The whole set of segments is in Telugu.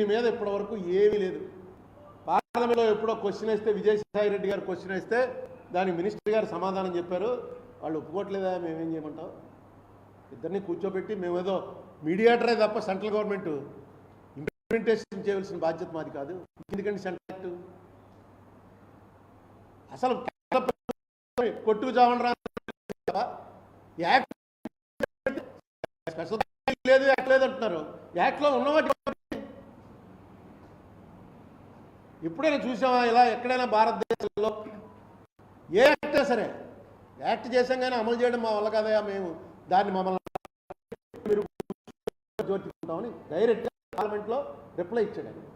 దీని మీద ఇప్పటివరకు ఏమీ లేదు. పార్లమెంట్లో ఎప్పుడో క్వశ్చన్ వేస్తే విజయసాయి రెడ్డి గారు క్వశ్చన్ వేస్తే దానికి మినిస్టర్ గారు సమాధానం చెప్పారు. వాళ్ళు ఒప్పుకోవట్లేదా? మేమేం చేయమంటాం? ఇద్దరిని కూర్చోబెట్టి మేమేదో మీడియేటరే తప్ప సెంట్రల్ గవర్నమెంట్ ఇంప్లిమెంటేషన్ చేయవలసిన బాధ్యత మాది కాదు. ఎందుకంటే సెంట్రల్ అసలు కొట్టుకు చావండి యాక్ట్ స్పెషల్ లేదు యాక్ట్ లేదు అంటున్నారు. యాక్ట్లో ఉన్నవాటి ఎప్పుడైనా చూసామా ఇలా ఎక్కడైనా భారతదేశంలో ఏ యాక్ట్ అయినా సరే యాక్ట్ చేసాం కానీ అమలు చేయడం మా వల్ల కదయా మేము దాన్ని మమ్మల్ని మీరు జోర్చుకుంటామని డైరెక్ట్గా పార్లమెంట్లో రిప్లై ఇచ్చాడు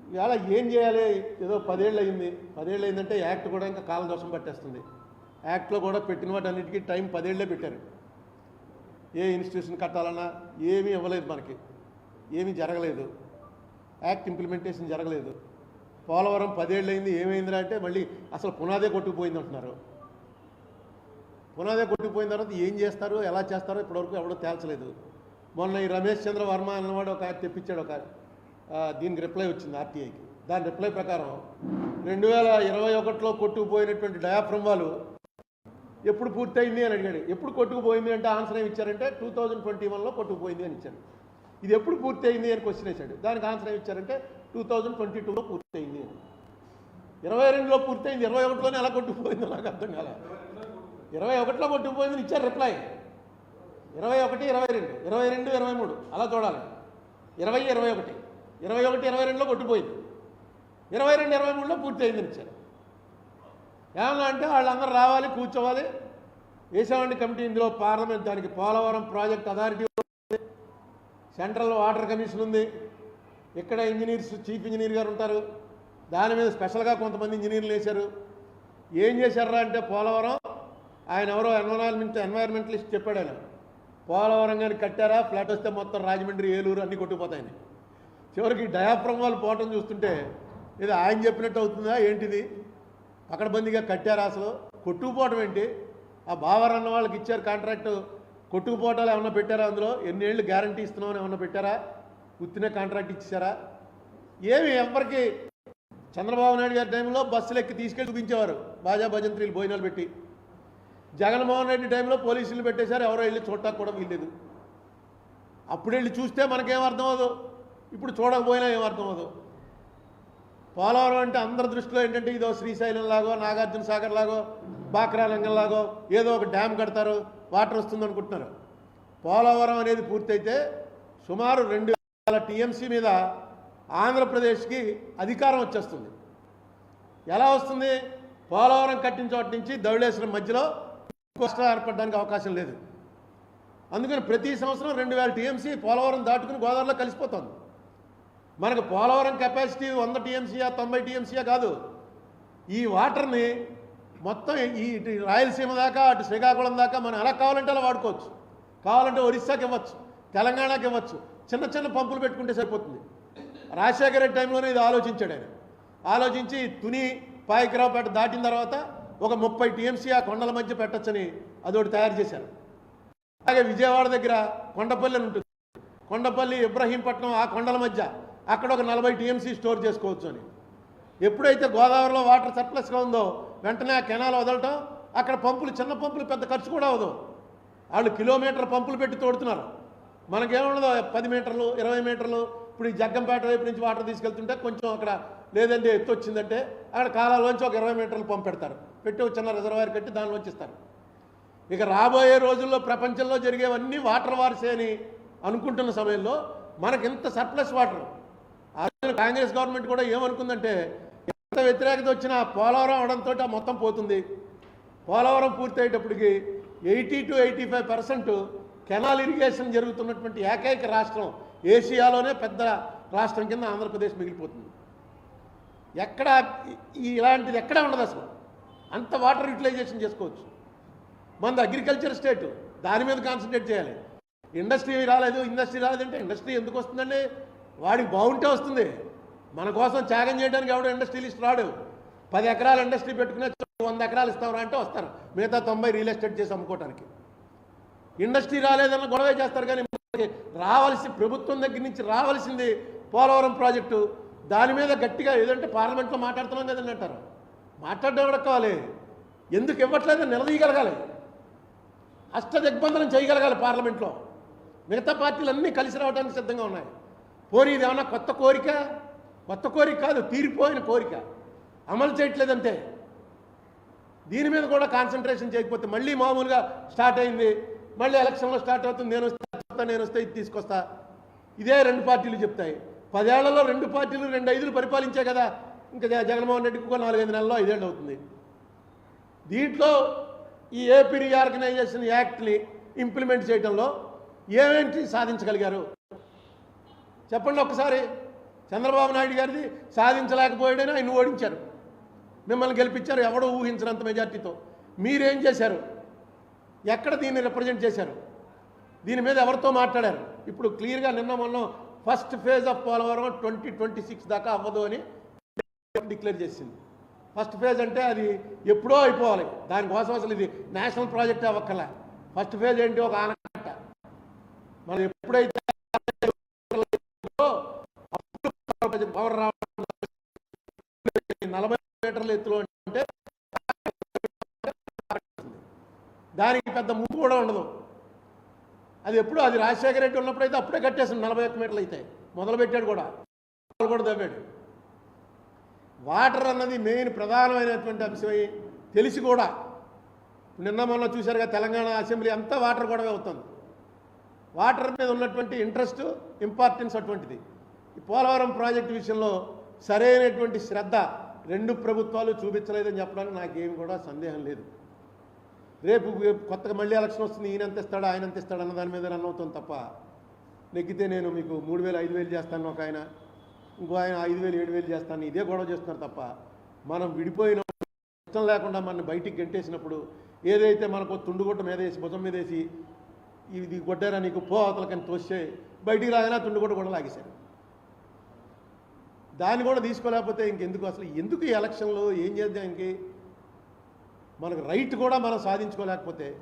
ఇవాళ ఏం చేయాలి? ఏదో పదేళ్ళు అయింది. పదేళ్ళు అయిందంటే యాక్ట్ కూడా ఇంకా కాలం దోషం పట్టేస్తుంది. యాక్ట్లో కూడా పెట్టిన వాటి అన్నిటికీ టైం పదేళ్ళే పెట్టారు. ఏ ఇన్స్టిట్యూషన్ కట్టాలన్నా ఏమీ ఇవ్వలేదు మనకి. ఏమీ జరగలేదు. యాక్ట్ ఇంప్లిమెంటేషన్ జరగలేదు. పోలవరం పదేళ్ళైంది ఏమైందిరా అంటే మళ్ళీ అసలు పునాదే కొట్టుకుపోయింది అంటున్నారు. పునాదే కొట్టుకుపోయిన తర్వాత ఏం చేస్తారు ఎలా చేస్తారో ఇప్పటివరకు ఎవడో తేల్చలేదు. మొన్న ఈ రమేష్ చంద్ర వర్మ అన్నవాడు ఒక యాక్ట్ తెప్పించాడు ఒక దీనికి రిప్లై వచ్చింది ఆర్టీఐకి. దాని రిప్లై ప్రకారం రెండు వేల ఇరవై ఒకటిలో కొట్టుకుపోయినటువంటి డయాఫ్రమ్ వాళ్ళు ఎప్పుడు పూర్తయింది అని అడిగాడు. ఎప్పుడు కొట్టుకుపోయింది అంటే ఆన్సర్ ఏమి ఇచ్చారంటే టూ థౌజండ్ ట్వంటీ వన్లో కొట్టుకుపోయింది అని ఇచ్చారు ఇది ఎప్పుడు పూర్తయింది అని క్వశ్చన్ వేశాడు. దానికి ఆన్సర్ ఏమి ఇచ్చారంటే టూ థౌజండ్ ట్వంటీ టూలో పూర్తయింది అని. ఇరవై రెండులో పూర్తయింది ఇరవై ఒకటిలోనే ఎలా కొట్టుకుపోయిందో నాకు అర్థం కాల. ఇరవై ఒకటిలో కొట్టుకుపోయిందని ఇచ్చారు రిప్లై ఇరవై ఒకటి ఇరవై రెండు ఇరవై రెండు ఇరవై మూడు అలా చూడాలి. ఇరవై ఇరవై ఒకటి ఇరవై ఒకటి ఇరవై రెండులో కొట్టుపోయింది ఇరవై రెండు ఇరవై మూడులో పూర్తయిందని ఇచ్చారు. ఏమన్నా అంటే వాళ్ళందరూ రావాలి కూర్చోవాలి. వేసేవాడిని కమిటీ ఇందులో పార్లమెంట్ దానికి Polavaram project authority central water commission ఉంది. ఇక్కడ ఇంజనీర్స్ చీఫ్ ఇంజనీర్ గారు ఉంటారు. దాని మీద స్పెషల్గా కొంతమంది ఇంజనీర్లు వేశారు. ఏం చేశారా అంటే పోలవరం ఆయన ఎవరో ఎన్వైరాన్మెంట్ ఎన్వైర్మెంటలిస్ట్ చెప్పాడు ఆయన. పోలవరం కానీ కట్టారా? ఫ్లాట్ వస్తే మొత్తం రాజమండ్రి ఏలూరు అన్నీ కొట్టుకుపోతాయని. చివరికి డయాఫ్రమ్ వాళ్ళు పోవటం చూస్తుంటే ఇది ఆయన చెప్పినట్టు అవుతుందా? ఏంటిది? పకడబందీగా కట్టారా అసలు? కొట్టుకుపోవటం ఏంటి? ఆ బావర్ అన్న వాళ్ళకి ఇచ్చారు కాంట్రాక్టు. కొట్టుకుపోవటాలు ఏమన్నా పెట్టారా అందులో? ఎన్నేళ్ళు గ్యారంటీ ఇస్తున్నామని ఏమన్నా పెట్టారా? ఉత్తినే కాంట్రాక్ట్ ఇచ్చారా ఏమి ఎవరికి? చంద్రబాబు నాయుడు గారి టైంలో బస్సులు ఎక్కి తీసుకెళ్ళి చూపించేవారు. బాజా భజంత్రీలు భోజనాలు పెట్టి. జగన్మోహన్ రెడ్డి టైంలో పోలీసులు పెట్టేశారు. ఎవరో వెళ్ళి చూడటానికి కూడా వీల్లేదు. అప్పుడు వెళ్ళి చూస్తే మనకేం అర్థం అవదు ఇప్పుడు చూడకపోయినా ఏం అర్థం అవదు పోలవరం అంటే అందరి దృష్టిలో ఏంటంటే ఇదో శ్రీశైలం లాగో నాగార్జున సాగర్ లాగో బాక్రాలింగం లాగో ఏదో ఒక డ్యామ్ కడతారు. వాటర్ వస్తుంది అనుకుంటున్నారు. పోలవరం అనేది పూర్తయితే సుమారు రెండు వేల టీఎంసీ మీద ఆంధ్రప్రదేశ్కి అధికారం వచ్చేస్తుంది. ఎలా వస్తుంది? పోలవరం కట్టిన చోట నుంచి దౌళేశ్వరం మధ్యలో కోస్టల్ ఏర్పడడానికి అవకాశం లేదు. అందుకని ప్రతి సంవత్సరం రెండు వేల టీఎంసీ పోలవరం దాటుకుని గోదావరిలో కలిసిపోతుంది. మనకు పోలవరం కెపాసిటీ వంద టీఎంసీయా తొంభై టీఎంసీయా కాదు. ఈ వాటర్ని మొత్తం ఈ ఇటు రాయలసీమ దాకా అటు శ్రీకాకుళం దాకా మనం ఎలా కావాలంటే అలా వాడుకోవచ్చు. కావాలంటే ఒరిస్సాకి ఇవ్వచ్చు తెలంగాణకి ఇవ్వచ్చు. చిన్న చిన్న పంపులు పెట్టుకుంటే సరిపోతుంది. రాజశేఖర రెడ్డి టైంలోనే ఇది ఆలోచించాడు ఆయన. ఆలోచించి తుని పాయకరావుపేట దాటిన తర్వాత ఒక ముప్పై టీఎంసీ ఆ కొండల మధ్య పెట్టచ్చని అదొకటి తయారు చేశారు. అలాగే విజయవాడ దగ్గర కొండపల్లి అని ఉంటుంది. కొండపల్లి ఇబ్రహీంపట్నం ఆ కొండల మధ్య అక్కడ ఒక నలభై టీఎంసీ స్టోర్ చేసుకోవచ్చు అని. ఎప్పుడైతే గోదావరిలో వాటర్ సర్ప్లస్గా ఉందో వెంటనే ఆ కెనాల్ వదలటం అక్కడ పంపులు చిన్న పంపులు పెద్ద ఖర్చు కూడా అవదు వాళ్ళు కిలోమీటర్ పంపులు పెట్టి తోడుతున్నారు. మనకేముండదు పది మీటర్లు ఇరవై మీటర్లు ఇప్పుడు ఈ జగ్గంపేట వైపు నుంచి వాటర్ తీసుకెళ్తుంటే కొంచెం అక్కడ లేదంటే ఎత్తు వచ్చిందంటే అక్కడ కాలాలోంచి ఒక ఇరవై మీటర్లు పంపు పెడతారు. పెట్టి చిన్న రిజర్వాయర్ కట్టి దానిలోంచి ఇస్తారు ఇక రాబోయే రోజుల్లో ప్రపంచంలో జరిగేవన్నీ వాటర్ వార్సే అని అనుకుంటున్న సమయంలో మనకి ఇంత సర్ప్లస్ వాటర్. ఆ రోజున కాంగ్రెస్ గవర్నమెంట్ కూడా ఏమనుకుందంటే వ్యతిరేకత వచ్చిన పోలవరం అవడంతో ఆ మొత్తం పోతుంది. Polavaram పూర్తయ్యేటప్పటికి eighty two eighty five percent canal irrigation జరుగుతున్నటువంటి ఏకైక రాష్ట్రం ఏషియాలోనే పెద్ద రాష్ట్రం కింద ఆంధ్రప్రదేశ్ మిగిలిపోతుంది. ఎక్కడ ఈ ఇలాంటిది ఎక్కడ ఉండదు అసలు. అంత వాటర్ యూటిలైజేషన్ చేసుకోవచ్చు. మనది అగ్రికల్చర్ స్టేట్ దాని మీద కాన్సన్ట్రేట్ చేయాలి. ఇండస్ట్రీ రాలేదు ఇండస్ట్రీ రాలేదంటే ఇండస్ట్రీ ఎందుకు వస్తుందండి? వాడికి బాగుంటే వస్తుంది. మన కోసం త్యాగం చేయడానికి ఎవడో ఇండస్ట్రియలిస్ట్ రాడు పది ఎకరాల ఇండస్ట్రీ పెట్టుకునే వంద ఎకరాలు ఇస్తామరా అంటే వస్తారు. మిగతా తొంభై రియల్ ఎస్టేట్ చేసి అమ్ముకోవటానికి ఇండస్ట్రీ రాలేదన్న గొడవే చేస్తారు కానీ రావాల్సి ప్రభుత్వం దగ్గర నుంచి రావాల్సింది పోలవరం ప్రాజెక్టు. దాని మీద గట్టిగా ఏదంటే పార్లమెంట్లో మాట్లాడుతున్నాం కదండి అంటారు. మాట్లాడడం కూడా కావాలి ఎందుకు ఇవ్వట్లేదని నిలదీయగలగాలి. అష్ట దిగ్బంధనం చేయగలగాలి పార్లమెంట్లో. మిగతా పార్టీలు అన్నీ కలిసి రావడానికి సిద్ధంగా ఉన్నాయి. పోనీ ఇది ఏమన్నా కొత్త కోరిక? కొత్త కోరిక కాదు తీరిపోయిన కోరిక. అమలు చేయట్లేదంతే దీని మీద కూడా కాన్సన్ట్రేషన్ చేయకపోతే మళ్ళీ మామూలుగా స్టార్ట్ అయింది. మళ్ళీ ఎలక్షన్లో స్టార్ట్ అవుతుంది. నేను వస్తా నేను వస్తే ఇది తీసుకొస్తా. ఇదే రెండు పార్టీలు చెప్తాయి. పదేళ్ళలో రెండు పార్టీలు రెండు ఐదులు పరిపాలించే కదా. ఇంకా జగన్మోహన్ రెడ్డికి కూడా నాలుగైదు నెలల్లో ఐదేళ్ళు అవుతుంది. దీంట్లో ఈ ఏపీ రీఆర్గనైజేషన్ యాక్ట్ని ఇంప్లిమెంట్ చేయడంలో ఏమేంటి సాధించగలిగారు? చెప్పండి ఒక్కసారి చంద్రబాబు నాయుడు గారిది సాధించలేకపోయాడని ఆయన ఓడించారు. మిమ్మల్ని గెలిపించారు ఎవడో ఊహించినంత మెజార్టీతో. మీరేం చేశారు? ఎక్కడ దీన్ని రిప్రజెంట్ చేశారు? దీని మీద ఎవరితో మాట్లాడారు? ఇప్పుడు క్లియర్గా నిన్న మొన్న first phase of Polavaram twenty twenty six దాకా అవ్వదు అని డిక్లేర్ చేసింది. ఫస్ట్ ఫేజ్ అంటే అది ఎప్పుడో అయిపోవాలి. దానికోసం అసలు ఇది నేషనల్ ప్రాజెక్ట్ అవ్వక్కల ఫస్ట్ ఫేజ్ ఏంటి ఒక ఆనకట్ట. మనం ఎప్పుడైతే అప్పుడు పవర్ రావడం నలభై మీటర్ల ఎత్తులో అంటే దానికి పెద్ద ముప్పు కూడా ఉండదు. అది ఎప్పుడు? అది రాజశేఖర రెడ్డి ఉన్నప్పుడు అయితే అప్పుడే కట్టేసింది నలభై ఒక్క మీటర్లు అయితే. మొదలు పెట్టాడు కూడా కూడా తవ్వాడు. వాటర్ అన్నది మెయిన్ ప్రధానమైనటువంటి అంశమై తెలిసి కూడా నిన్న మొన్న చూశారుగా తెలంగాణ అసెంబ్లీ అంతా వాటర్ గొడవ అవుతుంది. వాటర్ మీద ఉన్నటువంటి ఇంట్రెస్ట్ ఇంపార్టెన్స్ అటువంటిది. పోలవరం ప్రాజెక్టు విషయంలో సరైనటువంటి శ్రద్ధ రెండు ప్రభుత్వాలు చూపించలేదని చెప్పడానికి నాకేమి కూడా సందేహం లేదు. రేపు కొత్తగా మళ్ళీ ఎలక్షన్ వస్తుంది ఈయన ఎంత ఇస్తాడు ఆయన ఎంత ఇస్తాడు అన్న దాని మీద రన్ అవుతుంది తప్ప నెగ్గితే నేను మీకు మూడు వేలు ఐదు వేలు చేస్తాను ఒక ఆయన ఇంకో ఆయన ఐదు వేలు ఏడు వేలు చేస్తాను ఇదే గొడవ చేస్తున్నారు తప్ప మనం విడిపోయిన ఇష్టం లేకుండా మనం బయటికి గంటేసినప్పుడు ఏదైతే మనకు తుండుగుట్ట మీద వేసి భుజం మీద వేసి ఇది కొట్టారా నీకు పో అవతలకని తోస్తే బయటికి రాగానే తుండుగుట్ట కూడా లాగేశారు. దాన్ని కూడా తీసుకోలేకపోతే ఇంకెందుకు? అసలు ఎందుకు ఈ ఎలక్షన్లో ఏం చేద్దాం ఇంకే? మనకు రైట్ కూడా మనం సాధించుకోలేకపోతే.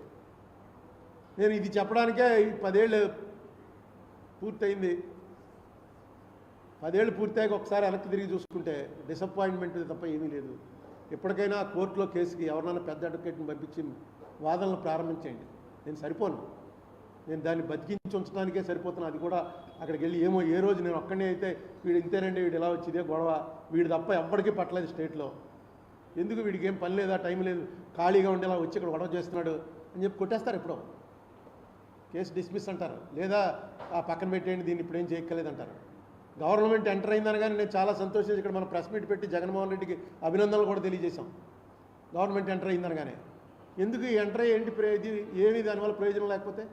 నేను ఇది చెప్పడానికే పదేళ్ళు పూర్తయింది. పదేళ్ళు పూర్తయ్యాక ఒకసారి వెనక్కి తిరిగి చూసుకుంటే డిసప్పాయింట్మెంట్ తప్ప ఏమీ లేదు. ఎప్పటికైనా కోర్టులో కేసుకి ఎవరినైనా పెద్ద అడ్వకేట్ని పంపించి వాదనలు ప్రారంభించేయండి. నేను సరిపోను. నేను దాన్ని బతికించి ఉంచడానికే సరిపోతున్నా. అది కూడా అక్కడికి వెళ్ళి ఏమో ఏ రోజు నేను ఒక్కడే అయితే వీడు ఇంతేనండి వీడు ఇలా వచ్చిందే గొడవ వీడు తప్ప ఎవ్వరికీ పట్టలేదు స్టేట్లో. ఎందుకు వీడికి ఏం పని లేదా టైం లేదు ఖాళీగా ఉండేలా వచ్చి ఇక్కడ గొడవ చేస్తున్నాడు అని చెప్పి కొట్టేస్తారు ఎప్పుడో. కేసు డిస్మిస్ అంటారు. లేదా ఆ పక్కన పెట్టేయండి దీన్ని ఇప్పుడు ఏం చేయక్కర్లేదు అంటారు. గవర్నమెంట్ ఎంటర్ అయిందనగానే నేను చాలా సంతోషించి ఇక్కడ మనం ప్రెస్ మీట్ పెట్టి జగన్మోహన్ రెడ్డికి అభినందనలు కూడా తెలియజేశాం. గవర్నమెంట్ ఎంటర్ అయిందనగానే ఎందుకు ఈ ఎంటర్ ఏంటి ప్రయో- ఇది ఏమి దానివల్ల ప్రయోజనం లేకపోతే?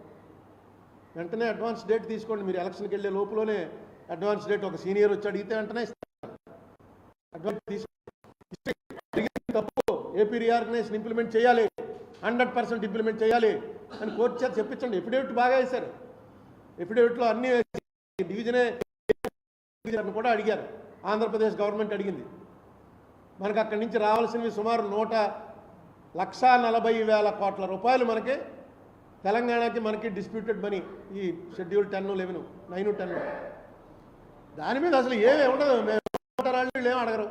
వెంటనే అడ్వాన్స్ డేట్ తీసుకోండి. మీరు ఎలక్షన్కి వెళ్ళే లోపలనే అడ్వాన్స్ డేట్ ఒక సీనియర్ వచ్చి అడిగితే వెంటనే ఇస్తారు. అడ్వాన్స్ తీసుకో తప్పు. ఏపీ రీఆర్గనైజేషన్ ఇంప్లిమెంట్ చేయాలి. హండ్రెడ్ పర్సెంట్ ఇంప్లిమెంట్ చేయాలి అని కోర్టు చేత చెప్పించండి. ఎఫిడేవిట్ బాగా వేశారు. ఎఫిడేవిట్లో అన్నీ డివిజనే డివిజన్ కూడా అడిగారు. ఆంధ్రప్రదేశ్ గవర్నమెంట్ అడిగింది. మనకు అక్కడి నుంచి రావాల్సినవి సుమారు నూట లక్షా నలభై వేల కోట్ల రూపాయలు మనకి తెలంగాణకి మనకి డిస్ప్యూటెడ్ మనీ ఈ schedule ten eleven nine ten దాని మీద అసలు ఏమి ఉండదు మేము వాళ్ళు? వీళ్ళు అడగరు.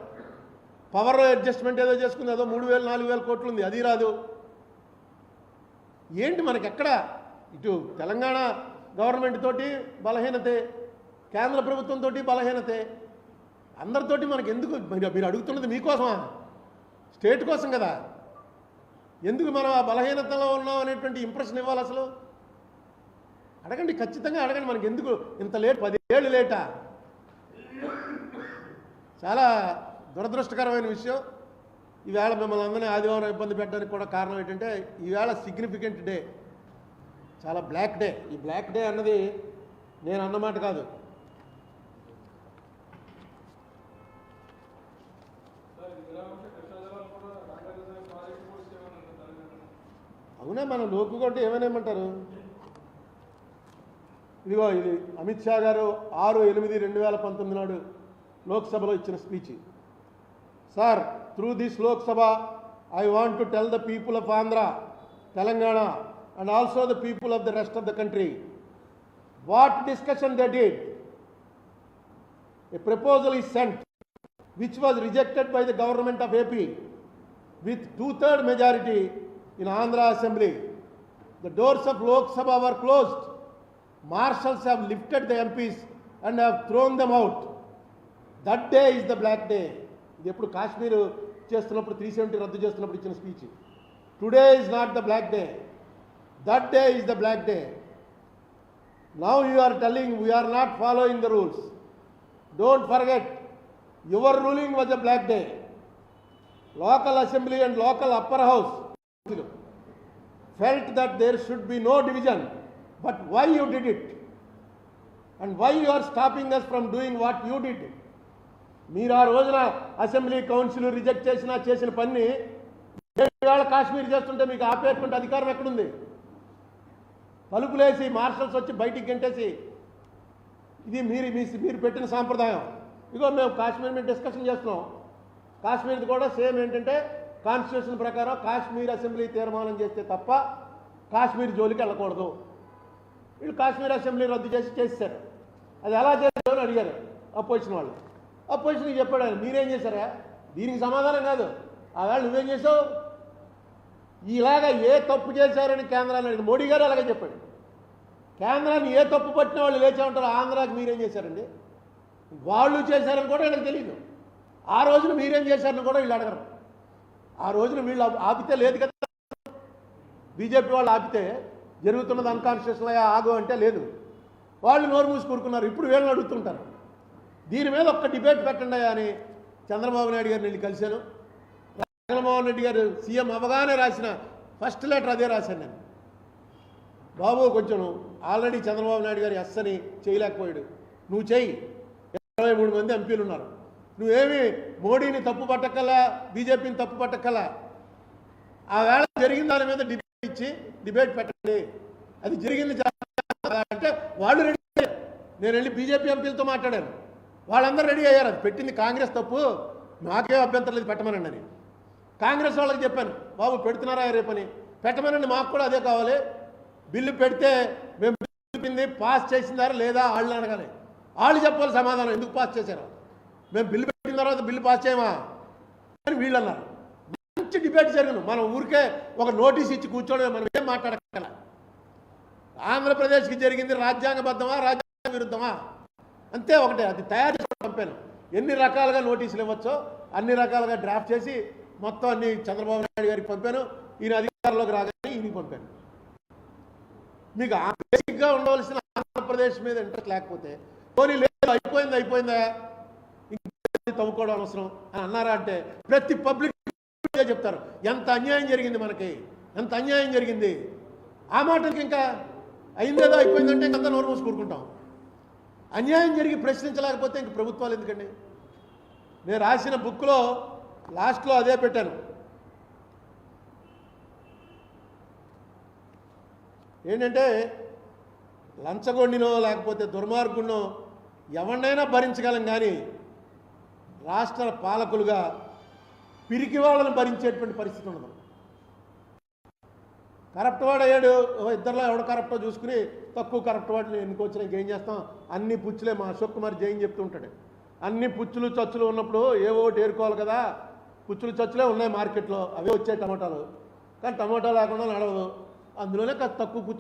పవర్ అడ్జస్ట్మెంట్ ఏదో చేసుకుంది అదో మూడు వేలు నాలుగు వేల కోట్లు ఉంది. అది రాదు. ఏంటి మనకి ఎక్కడ? ఇటు తెలంగాణ గవర్నమెంట్ తోటి బలహీనతే కేంద్ర ప్రభుత్వం తోటి బలహీనతే అందరితోటి మనకి ఎందుకు? మీరు అడుగుతున్నది మీకోసమా? స్టేట్ కోసం కదా. ఎందుకు మనం ఆ బలహీనతలో ఉన్నాం అనేటువంటి ఇంప్రెషన్ ఇవ్వాలి అసలు? అడగండి ఖచ్చితంగా అడగండి మనకి ఎందుకు ఇంత లేట్ పదేళ్ళు లేటా? చాలా దురదృష్టకరమైన విషయం. ఈవేళ మిమ్మల్ని అందరినీ ఆదివారం ఇబ్బంది పెట్టడానికి కూడా కారణం ఏంటంటే ఈవేళ సిగ్నిఫికెంట్ డే చాలా బ్లాక్ డే ఈ బ్లాక్ డే అన్నది నేను అన్నమాట కాదు. అవునా? మనం లోకు కొంటే ఏమైనా ఇదిగో ఇది అమిత్ షా గారు ఆరు ఎనిమిది రెండు వేల పంతొమ్మిది నాడు లోక్సభలో ఇచ్చిన speech. Sir through this Lok Sabha I want to tell the people of Andhra Telangana and also the people of the rest of the country. What discussion the did? A proposal is sent which was rejected by the government of AP with two third majority in Andhra Assembly. The doors of Lok Sabha were closed. Marshals have lifted the MPs and have thrown them out. That day is the black day ఇది ఎప్పుడు కాశ్మీర్ చేస్తున్నప్పుడు త్రీ సెవెంటీ రద్దు చేస్తున్నప్పుడు ఇచ్చిన speech today is not the black day that day is the black day now you are telling we are not following the rules don't forget your ruling was a black day local assembly and local upper house felt that there should be no division. But why you did it? And why you are stopping us from doing what you did? మీరు ఆ రోజున అసెంబ్లీ కౌన్సిల్ రిజెక్ట్ చేసిన చేసిన పని వేళ కాశ్మీర్ చేస్తుంటే మీకు ఆపేటువంటి అధికారం ఎక్కడుంది తలుపులేసి మార్షల్స్ వచ్చి బయటికి గంటేసి ఇది మీరు మీరు పెట్టిన సాంప్రదాయం ఇగో మేము కాశ్మీర్ మీద డిస్కషన్ చేస్తున్నాం కాశ్మీర్ది కూడా సేమ్ ఏంటంటే కాన్స్టిట్యూషన్ ప్రకారం కాశ్మీర్ అసెంబ్లీ తీర్మానం చేస్తే తప్ప కాశ్మీర్ జోలికి వెళ్ళకూడదు. వీళ్ళు కాశ్మీర్ అసెంబ్లీ రద్దు చేసి చేశారు అది ఎలా చేశారు అని అడిగారు అపోజిషన్ వాళ్ళు. అపోజిషన్ చెప్పాడు ఆయన మీరేం చేశారా? దీనికి సమాధానం కాదు. ఆ వాళ్ళు నువ్వేం చేసావు ఇలాగ ఏ తప్పు చేశారని కేంద్రాన్ని అడిగి మోడీ గారు అలాగే చెప్పాడు. కేంద్రాన్ని ఏ తప్పు పట్టిన వాళ్ళు లేచే ఉంటారు ఆంధ్రాకి మీరేం చేశారండి? వాళ్ళు చేశారని కూడా వీళ్ళకి తెలియదు ఆ రోజున మీరేం చేశారని కూడా వీళ్ళు అడగరు. ఆ రోజున వీళ్ళు ఆపితే లేదు కదా. బీజేపీ వాళ్ళు ఆపితే జరుగుతున్నది అన్కాన్స్టిట్యూషన్లో ఆగు అంటే లేదు. వాళ్ళు నోరు మూసి కూరుకున్నారు. ఇప్పుడు వీళ్ళని అడుగుతుంటారు. దీని మీద ఒక్క డిబేట్ పెట్టండి అని చంద్రబాబు నాయుడు గారిని వెళ్ళి కలిశాను. జగన్మోహన్ రెడ్డి గారు సీఎం అవగానే రాసిన ఫస్ట్ లెటర్ అదే రాశాను నేను. బాబు కొంచెం ఆల్రెడీ చంద్రబాబు నాయుడు గారు ఎస్సని చేయలేకపోయాడు. నువ్వు చెయ్యి. ఇరవై మూడు మంది ఎంపీలు ఉన్నారు నువ్వేమి మోడీని తప్పు పట్టకల బీజేపీని తప్పు పట్టకల ఆ వేళ జరిగిన దాని మీద డిబేట్ ఇచ్చి డిబేట్ పెట్టండి. అది జరిగింది అంటే వాళ్ళు రెడీ నేను వెళ్ళి బీజేపీ ఎంపీలతో మాట్లాడాను. వాళ్ళందరూ రెడీ అయ్యారు. అది పెట్టింది కాంగ్రెస్ తప్పు. నాకేం అభ్యంతరం లేదు పెట్టమనండి అని. కాంగ్రెస్ వాళ్ళకి చెప్పాను బాబు పెడుతున్నారా రేపని పెట్టమనండి మాకు కూడా అదే కావాలి. బిల్లు పెడితే మేము చెప్పింది పాస్ చేసిందారా లేదా? వాళ్ళు అడగాలి. వాళ్ళు చెప్పాలి సమాధానం ఎందుకు పాస్ చేశారు. మేము బిల్లు తర్వాత బిల్లు పాస్ చేయమా? అని వీళ్ళు అన్నారు మంచి డిబేట్ జరిగిన మనం ఊరికే ఒక నోటీస్ ఇచ్చి కూర్చోవడమే మనం ఏం మాట్లాడగల ఆంధ్రప్రదేశ్కి జరిగింది రాజ్యాంగబద్ధమా రాజ్యాంగ విరుద్ధమా? అంతే ఒకటే. అది తయారు చేసి పంపాను ఎన్ని రకాలుగా నోటీసులు ఇవ్వచ్చో అన్ని రకాలుగా డ్రాఫ్ట్ చేసి మొత్తం అన్ని చంద్రబాబు నాయుడు గారికి పంపాను. ఈయన అధికారంలోకి రాగానే ఈయనకి పంపాను. మీకు ఆ బేసిక్గా ఉండవలసిన ఆంధ్రప్రదేశ్ మీద ఇంట్రెస్ట్ లేకపోతే పోనీ లేదు అయిపోయింది అయిపోయిందా? ఇంకా తవ్వుకోవడం అవసరం అని అన్నారా అంటే ప్రతి పబ్లిక్ చెప్తారు. ఎంత అన్యాయం జరిగింది మనకి? ఎంత అన్యాయం జరిగింది? ఆ మాటకి ఇంకా అయిందేదో అయిపోయిందంటే ఇంకంతా నోరు మూసి కూరుకుంటాం. అన్యాయం జరిగి ప్రశ్నించలేకపోతే ఇంక ప్రభుత్వాలు ఎందుకండి? నేను రాసిన బుక్లో లాస్ట్లో అదే పెట్టాను. ఏంటంటే లంచగొండినో లేకపోతే దుర్మార్గుడినో ఎవరినైనా భరించగలం కానీ రాష్ట్ర పాలకులుగా పిరికి వాళ్ళని భరించేటువంటి పరిస్థితి ఉండదు. కరప్ట్ వాడు అయ్యాడు ఓ ఇద్దరిలో ఎవడు కరప్టో చూసుకుని తక్కువ కరప్ట్ వాడిని ఎన్నుకొచ్చిన ఏం చేస్తాం? అన్ని పుచ్చులే మా అశోక్ కుమార్ జైన్ చెప్తూ ఉంటాడు. అన్ని పుచ్చులు చచ్చులు ఉన్నప్పుడు ఏవో ఒకటి ఏరుకోవాలి కదా? పుచ్చులు చచ్చులే ఉన్నాయి మార్కెట్లో అవే వచ్చాయి టమాటాలు. కానీ టమాటా లేకుండా నడవదు. అందులోనే కాస్త తక్కువ పుచ్చు